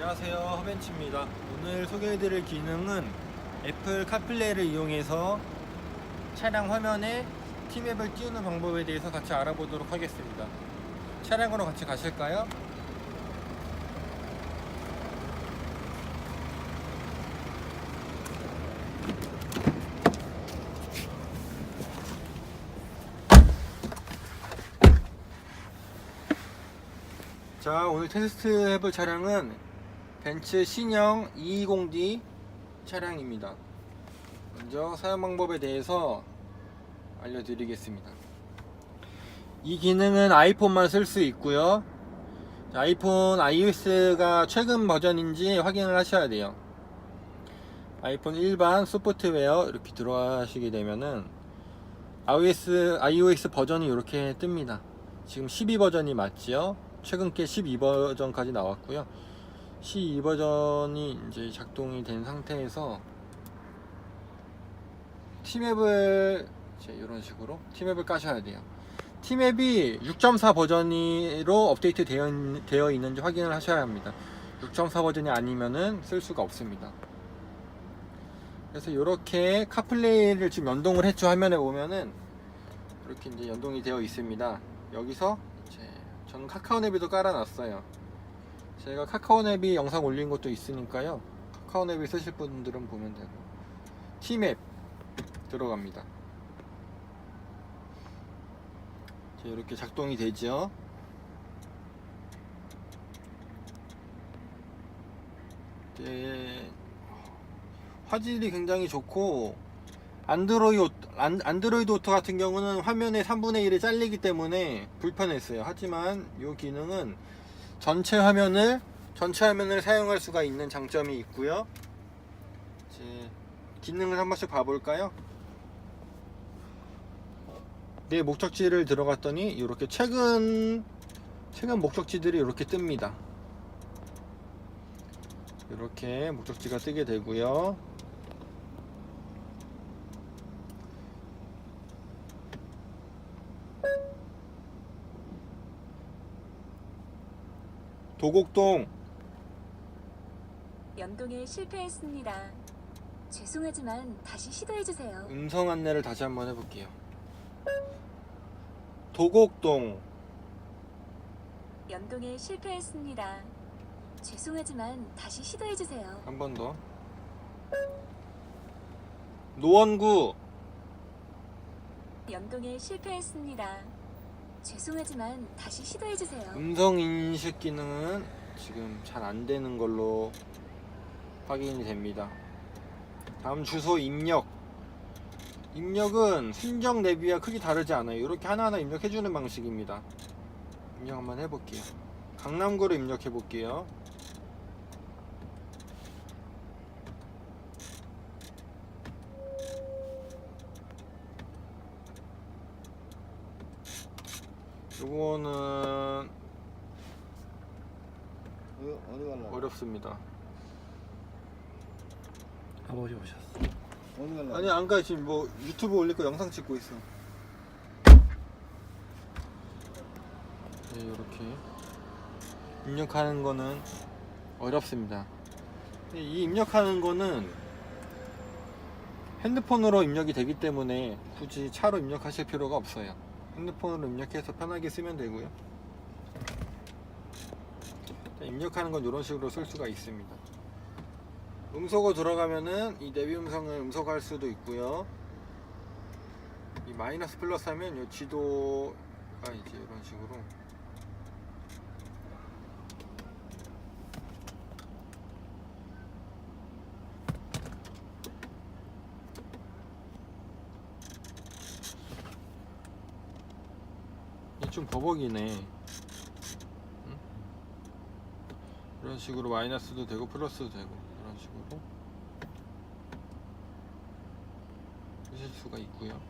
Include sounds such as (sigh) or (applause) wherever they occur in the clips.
안녕하세요. 허벤치입니다. 오늘 소개해드릴 기능은 애플 카플레이를 이용해서 차량 화면에 티맵을 띄우는 방법에 대해서 같이 알아보도록 하겠습니다. 차량으로 같이 가실까요? 자 오늘 테스트 해볼 차량은 벤츠 신형 220D 차량입니다. 먼저 사용 방법에 대해서 알려드리겠습니다. 이 기능은 아이폰만 쓸 수 있고요. 자, 아이폰 iOS가 최근 버전인지 확인을 하셔야 돼요. 아이폰 일반 소프트웨어 이렇게 들어가시게 되면은 iOS, iOS 버전이 이렇게 뜹니다. 지금 12 버전이 맞지요? 최근 게 12 버전까지 나왔고요. 12버전이 이제 작동이 된 상태에서 티맵을 이런 식으로 티맵을 까셔야 돼요. 티맵이 6.4 버전으로 업데이트 되어, 있- 되어 있는지 확인을 하셔야 합니다. 6.4 버전이 아니면은 쓸 수가 없습니다. 그래서 이렇게 카플레이를 지금 연동을 했죠 화면에 보면은 이렇게 이제 연동이 되어 있습니다. 여기서 이제 저는 카카오네비도 깔아놨어요. 제가 카카오네비 영상 올린 것도 있으니까요. 카카오네비 쓰실 분들은 보면 되고 티맵 들어갑니다. 자, 이렇게 작동이 되죠. 네, 화질이 굉장히 좋고 안드로이드, 안드로이드 오토 같은 경우는 화면의 3분의 1이 잘리기 때문에 불편했어요. 하지만 이 기능은 전체 화면을 전체 화면을 사용할 수가 있는 장점이 있고요. 이제 기능을 한 번씩 봐볼까요? 내 목적지를 들어갔더니 이렇게 최근 최근 목적지들이 이렇게 뜹니다. 이렇게 목적지가 뜨게 되고요. 도곡동 연동에 실패했습니다. 죄송하지만 다시 시도해 주세요. 음성 안내를 다시 한번 해볼게요. 도곡동 연동에 실패했습니다. 죄송하지만 다시 시도해 주세요. 한 번 더. 노원구 연동에 실패했습니다. 죄송하지만 다시 시도해주세요. 음성 인식 기능은 지금 잘 안 되는 걸로 확인이 됩니다. 다음 주소 입력. 입력은 순정 내비와 크게 다르지 않아요. 이렇게 하나하나 입력해주는 방식입니다. 입력 한번 해볼게요. 강남구로 입력해 볼게요. 요거는 어디, 어디 갈라? 어렵습니다. 아버지 오셨어. 어디 갈라? 아니 안 가 지금 뭐 유튜브 올릴 거 영상 찍고 있어. 네 이렇게 입력하는 거는 어렵습니다. 이 입력하는 거는 핸드폰으로 입력이 되기 때문에 굳이 차로 입력하실 필요가 없어요. 핸드폰으로 입력해서 편하게 쓰면 되고요. 자, 입력하는 건 이런 식으로 쓸 수가 있습니다. 음소거 들어가면은 이 내비 음성을 음소거할 수도 있고요. 이 마이너스 플러스 하면 이 지도가 이제 이런 식으로 좀 버벅이네. 응? 이런 식으로 마이너스도 되고 플러스도 되고 이런 식으로 쓰실 수가 있고요.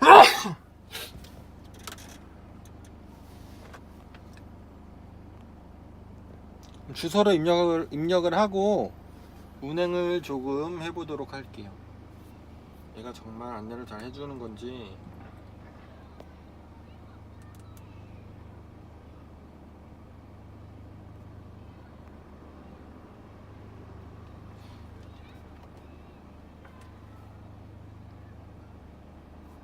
(coughs) 주소를 입력을 입력을 하고 운행을 조금 해보도록 할게요. 얘가 정말 안내를 잘 해주는 건지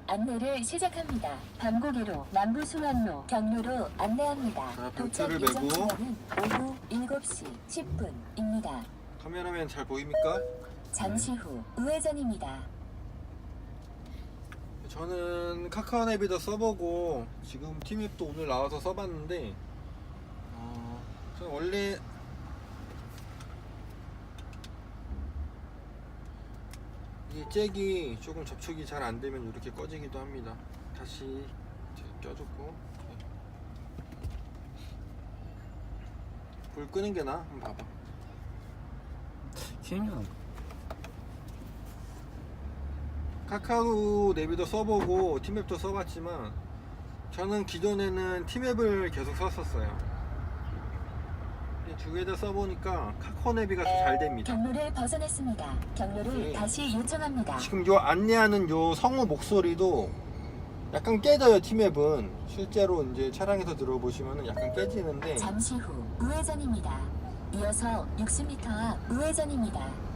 안내를 시작합니다. 밤고개로 남부 수완로 경로로 안내합니다. 도착 예정시간은 오후 7시 10분입니다. 카메라맨 잘 보입니까? 잠시 후 우회전입니다. 저는 카카오 내비도 써보고 지금 티맵도 오늘 나와서 써봤는데 어, 원래 이게 잭이 조금 접촉이 잘 안 되면 이렇게 꺼지기도 합니다. 다시 껴줬고 네. 불 끄는 게 나? 한번 봐봐. 기억나. 카카오 내비도 써보고 티맵도 써봤지만 저는 기존에는 티맵을 계속 썼었어요. 두 개 다 써보니까 카카오 내비가 더 잘 됩니다. 경로를 벗어났습니다. 경로를 네. 다시 요청합니다. 지금 요 안내하는 요 성우 목소리도 약간 깨져요 티맵은 실제로 이제 차량에서 들어보시면 약간 깨지는데 잠시 후 우회전입니다. 이어서 60m 앞 우회전입니다.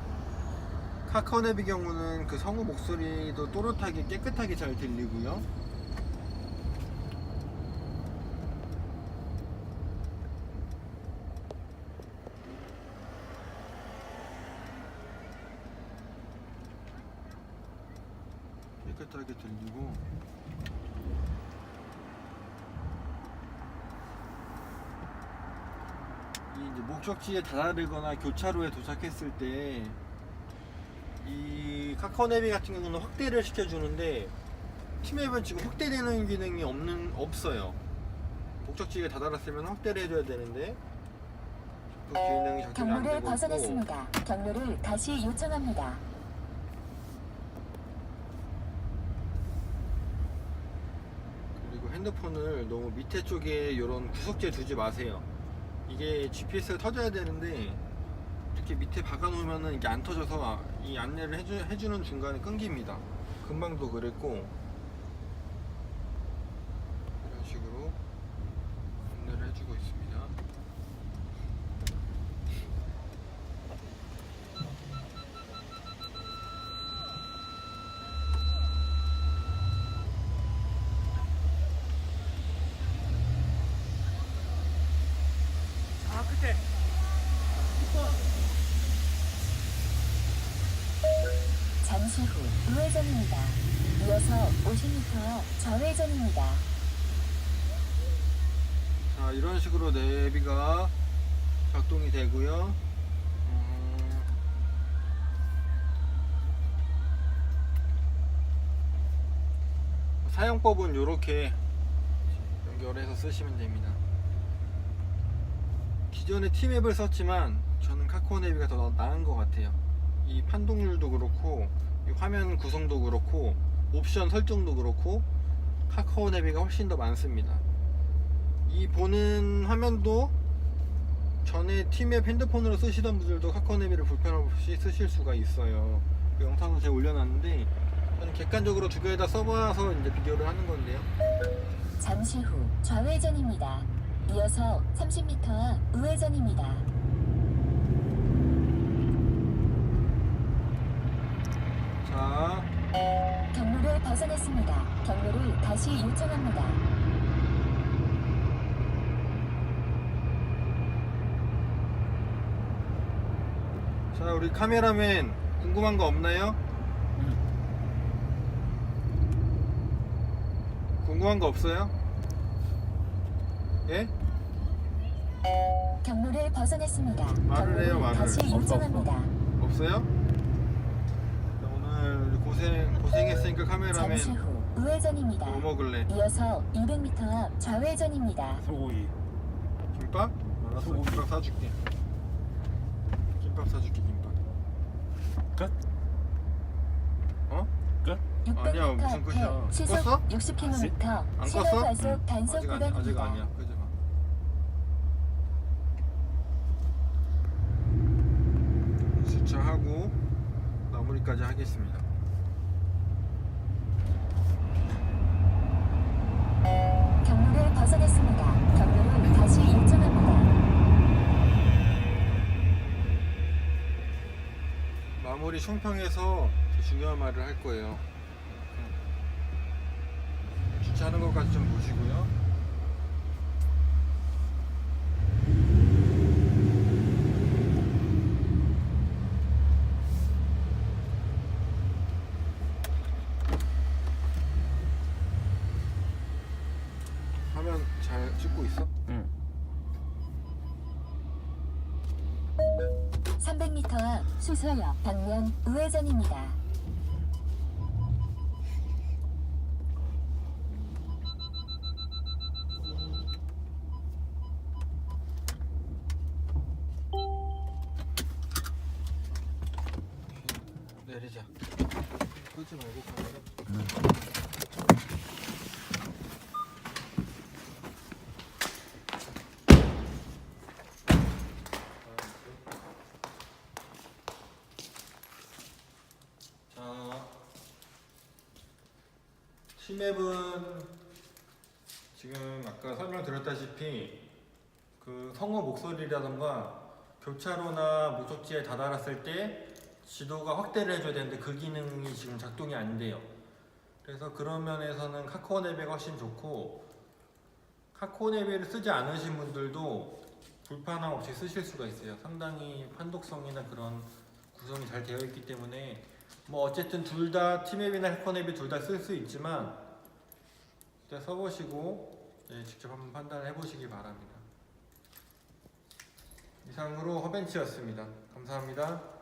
카카오 내비 경우는 그 성우 목소리도 또렷하게 깨끗하게 잘 들리고요. 깨끗하게 들리고 이 이제 목적지에 다다르거나 교차로에 도착했을 때 이 카카오 내비 같은 경우는 확대를 시켜주는데 티맵은 지금 확대되는 기능이 없는 없어요. 목적지에 다다랐으면 확대를 해줘야 되는데 그 기능이 작동이 안 경로를 되고 있고 벗어났습니다. 경로를 다시 요청합니다. 그리고 핸드폰을 너무 밑에 쪽에 이런 구석지에 두지 마세요. 이게 GPS가 터져야 되는데 이렇게 밑에 박아놓으면은 이게 안 터져서 이 안내를 해주, 해주는 중간에 끊깁니다. 금방도 그랬고 이런 식으로 안내를 해주고 있습니다. 아 그때 잠시 후 우회전입니다. 이어서 50m 좌회전입니다. 자 이런 식으로 내비가 작동이 되고요. 음, 사용법은 이렇게 연결해서 쓰시면 됩니다. 기존에 티맵을 썼지만 저는 카카오 내비가 더 나- 나은 것 같아요. 이 판독률도 그렇고 이 화면 구성도 그렇고 옵션 설정도 그렇고 카카오 내비가 훨씬 더 많습니다. 이 보는 화면도 전에 팀앱 핸드폰으로 쓰시던 분들도 카카오 내비를 불편 없이 쓰실 수가 있어요. 그 영상도 제가 올려놨는데 저는 객관적으로 두 개다 써봐서 이제 비교를 하는 건데요. 잠시 후 좌회전입니다. 이어서 30m 앞 우회전입니다. 자, 경로를 벗어났습니다. 경로를 다시 요청합니다. 자 우리 카메라맨 궁금한 거 없나요? 궁금한 거 없어요? 예? 경로를 벗어났습니다. 말을 해요, 경로를 말을. 다시 요청합니다. 없어요? 고생 고생했으니까 카메라맨 잠시 후 우회전입니다. 뭐 먹을래? 이어서 200m 앞 좌회전입니다. 소고기. 김밥? 알았어 소고기. 김밥 사줄게 김밥 사줄게 김밥 끝? 어? 끝? 600m 아니야, 무슨 끝이야. 앞에 시속 껐어? 60km 안 신호 껐어? 과속 단속 아직 아니야 아직 구간입니다. 아니야 끄지 마 주차하고 마무리까지 하겠습니다 경로를 벗어났습니다. 경로를 다시 요청합니다. 마무리 총평에서 더 중요한 말을 할 거예요 하는 것까지 좀 보시고요. 수서역 방면 우회전입니다. 내리자. 끄지 말고 카메라. 자, 시맵은 지금 아까 설명드렸다시피 그 성우 목소리라던가 교차로나 목적지에 다다랐을 때 지도가 확대를 해줘야 되는데 그 기능이 지금 작동이 안 돼요. 그래서 그런 면에서는 카카오 네비가 훨씬 좋고 카카오 네비를 쓰지 않으신 분들도 불편함 없이 쓰실 수가 있어요. 상당히 판독성이나 그런 구성이 잘 되어 있기 때문에 뭐 어쨌든 둘 다 티맵이나 네비 둘다 쓸 수 있지만 일단 써보시고 예, 직접 한번 판단을 해보시기 바랍니다. 이상으로 허벤치였습니다. 감사합니다.